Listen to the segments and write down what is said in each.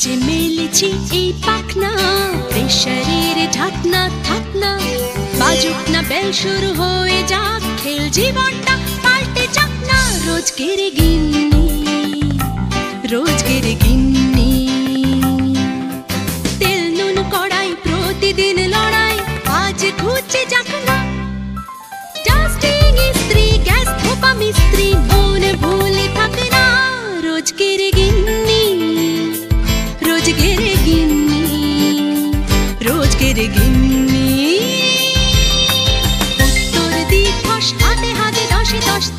যে মেলেছি এই পাখনা, প্রেশারের ঢাকনা, থাকনা। বাজুক না বেল শুরু হয়ে যাক, খেল জীবনটা পাল্টে যাক না। কেড়ে গিন্নি রোজ গিন্নি গিন্নি। উত্তর দিবস হাতে হাতে দশে দশ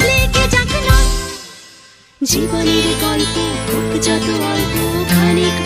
লেগে না। জীবনের গল্প যত অল্প খানিক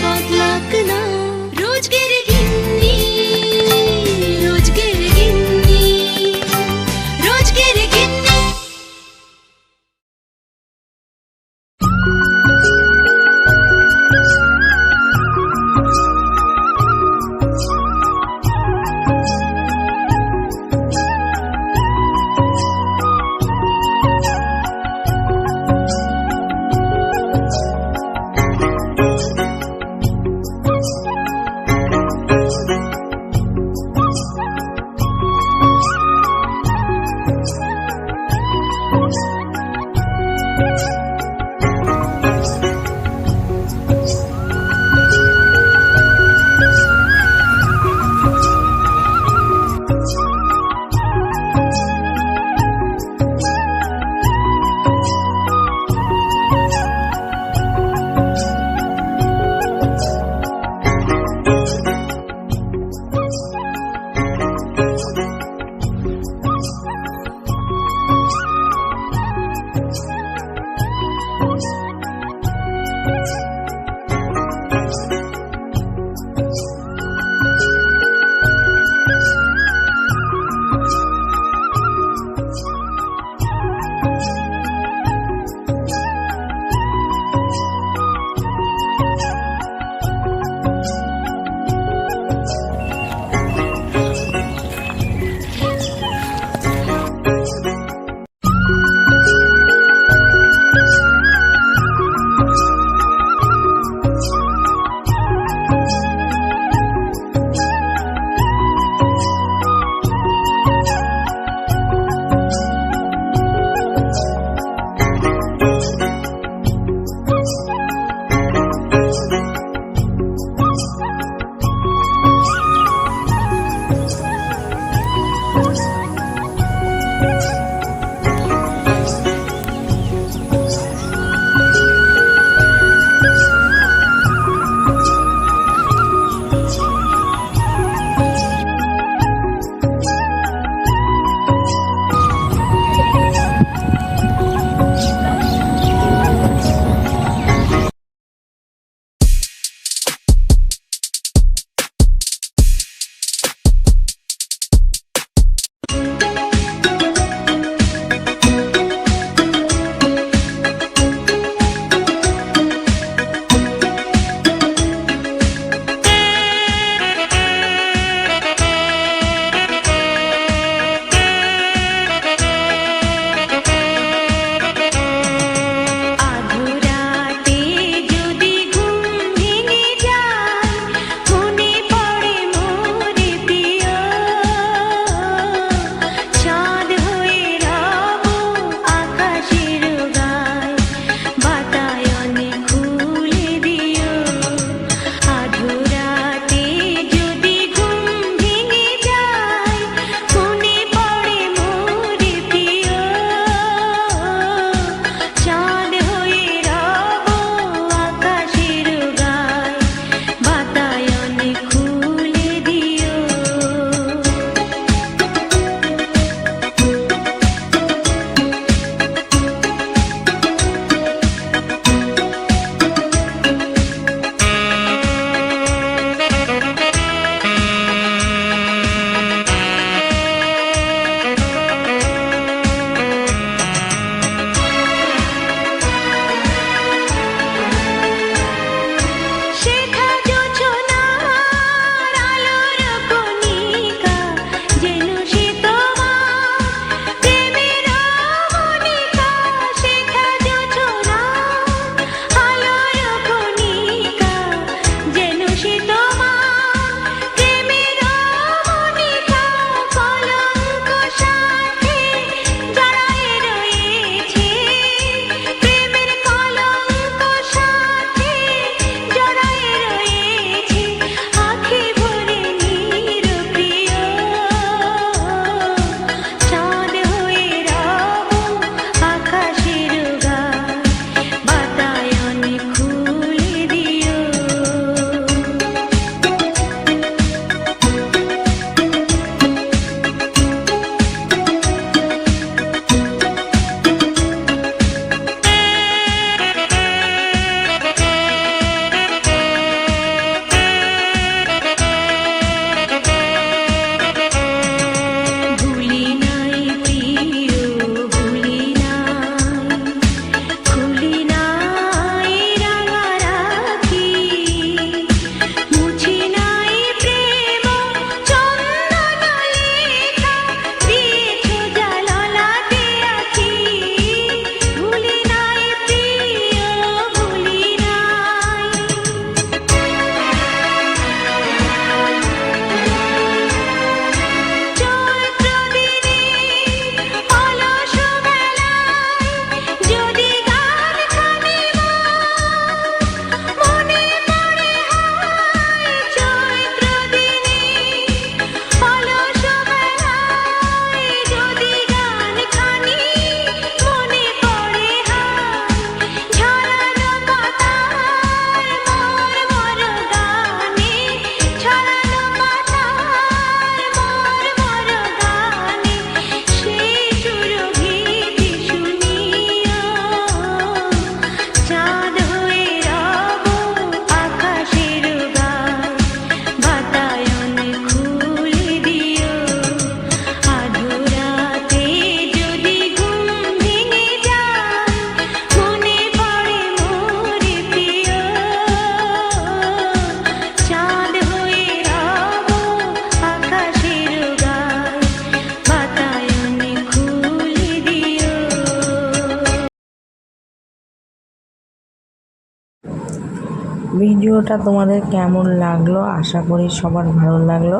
ভিডিওটা তোমাদের কেমন লাগল? আশা করি সবার ভালো লাগল।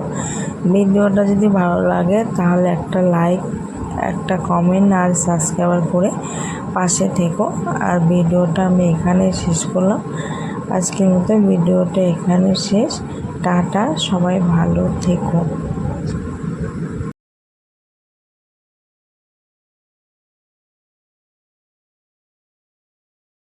ভিডিওটা যদি ভালো লাগে, তাহলে একটা লাইক একটা কমেন্ট আর সাবস্ক্রাইবার করে পাশে থেকো। আর ভিডিওটা আমি এখানে শেষ করলাম। আজকের মতো ভিডিওটা এখানে শেষ। টাটা, সবাই ভালো থেকো।